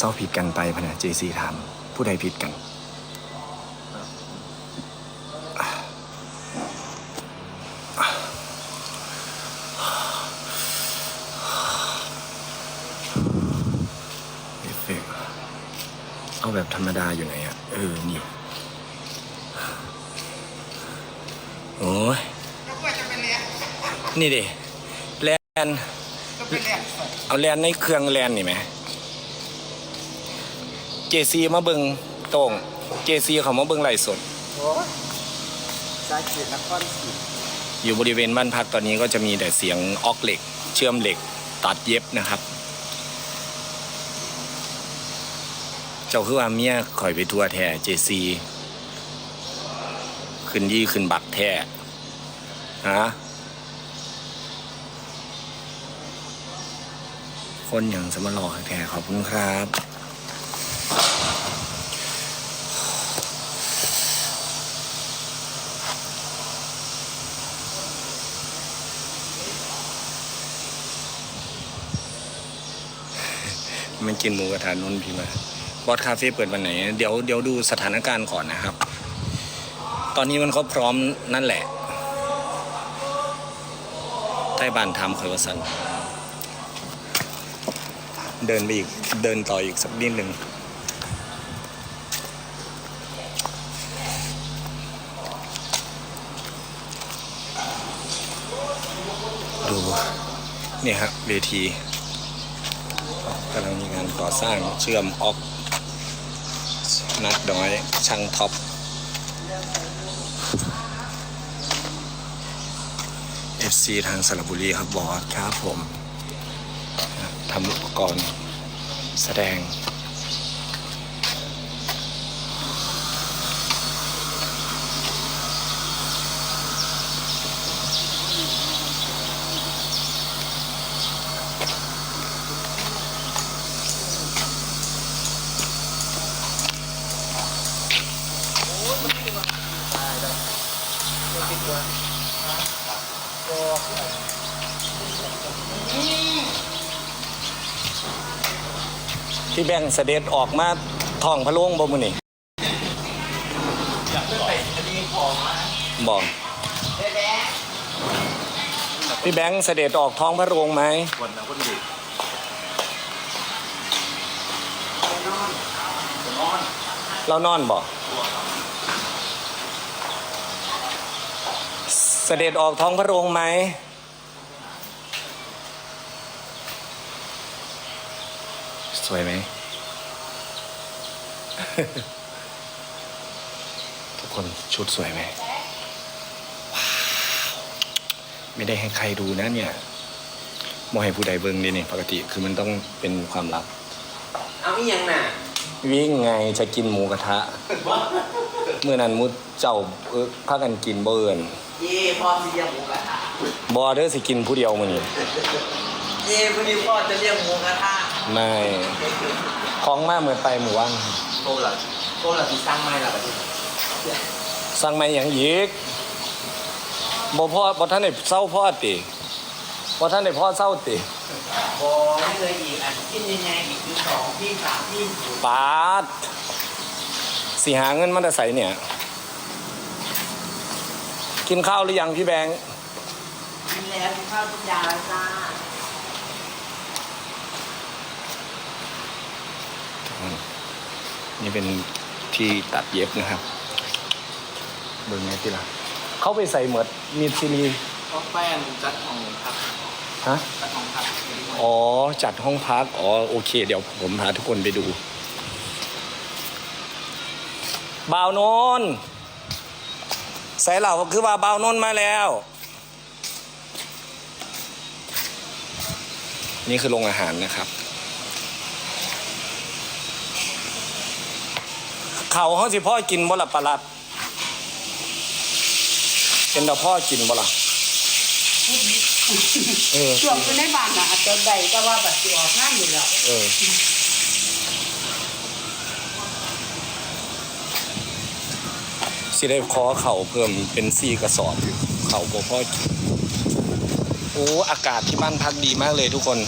เศร้าผิดกันไปพะนะเจซีถาม ผู้ใดผิดกัน เอฟเฟกต์เอาแบบธรรมดาอยู่ไหนอะเออ นี่ โอ้ยแล้วก็จะไปเรียนนี่ดิแลน ก็ไปเรียนเอาแลนในเครื่องแลนนี่ไหม เจซีมาเบิงโต้งเจซีเขามาเบิงไหลฟ์สด โอ้ยสายเกียรตินครศรีอยู่บริเวณบ้านพักตอนนี้ก็จะมีแต่เสียงออกเหล็ก เชื่อมเหล็ก ตัดเย็บนะครับ เจ้าคือว่าเมียคอยไปทัวแท้เจซีขึ้นยี่ขึ้นบักแท้ฮะคนอย่างสมรอแท้ขอบคุณครับ มันกินหมูกระทะนนพี่มาบอสคาเฟ่เปิดวันไหน เดี๋ยวเดี๋ยวดูสถานการณ์ก่อนนะครับ ตอนนี้มันก็พร้อมนั่นแหละใต้บานทำคอยวาสันเดินไปอีกเดินต่ออีกสักนิดหนึ่งดู เนี่ยครับเวทีำลังมีงานก่อสร้างเชื่อมออกนัดน้อยช่างท็อปเอฟซีทางสระบุรีครับบอสครับผมทำอุปกรณ์แสดง พี่แบงค์เสด็จออกมาท่องพระโลงบ่มือนี่บอกพี่แบงค์เสด็จออกท้องพระโรงไหมนนะคนดีเรานอนบอก เสด็จออกท้องพระโรงไหม สวยไหม ทุกคนชุดสวยไหมว้าวไม่ได้ให้ใครดูนะเนี่ยมอให้ผู้ใดเบิ่งดิเนี่ยปกติคือมันต้องเป็นความลับ เอาอีหยังน่ะวิ่งไงจะกินหมูกระทะ เมื่อนั้นมุดเจ้าเอิ้นพากันกินบ่เอิน เย่พ่อจะเลี้ยงหมูกระทะบอเด้อสิกินผู้เดียวมื้อนี้เย่วันนี้พ่อจะเลี้ยงหมูกระทะไม่ของมาเหมือนไปหมู่ว่างโตละโตละที่สร้างไม่ละแบบนี้สั่งมาอย่างอีกบ่พ่อบ่ท่านได้เศร้าพ่อติบ่ท่านได้พ่อเศร้าติบอไม่เลยอีกอันกินยังไงอีกที่สองที่สามที่สี่ปาดสิหาเงินมาแต่ใส่เนี่ย กินข้าวหรือยังพี่แบงค์กินแล้วกินข้าวทุกอย่างแล้วจ้านี่เป็นที่ตัดเย็บนะครับเบิ่งแม่ติล่ะเขาไปใส่เหมือดมีซีรีก็แป้งจัดของครับฮะจัดของครับอ๋อ จัดห้องพัก อ๋อ โอเค เดี๋ยวผมพาทุกคนไปดูบ่าวนนท์ ใส่เหล่าคือว่าบ่าวนนท์มาแล้ว นี่คือโรงอาหารนะครับ เขาเขาสิพ่อกินบ่ละปลาลัดเป็นแต่พ่อกินบ่ละเออช่วงอยู่ในบ้านน่ะอาจจะได้แต่ว่าบัดสิออกงานอยู่แล้วเออ สิได้ขอเข่าเพิ่มเป็นสี่กระสอบอยู่เข่าบ่พ่อโอ้อากาศที่บ้านพักดีมากเลยทุกคน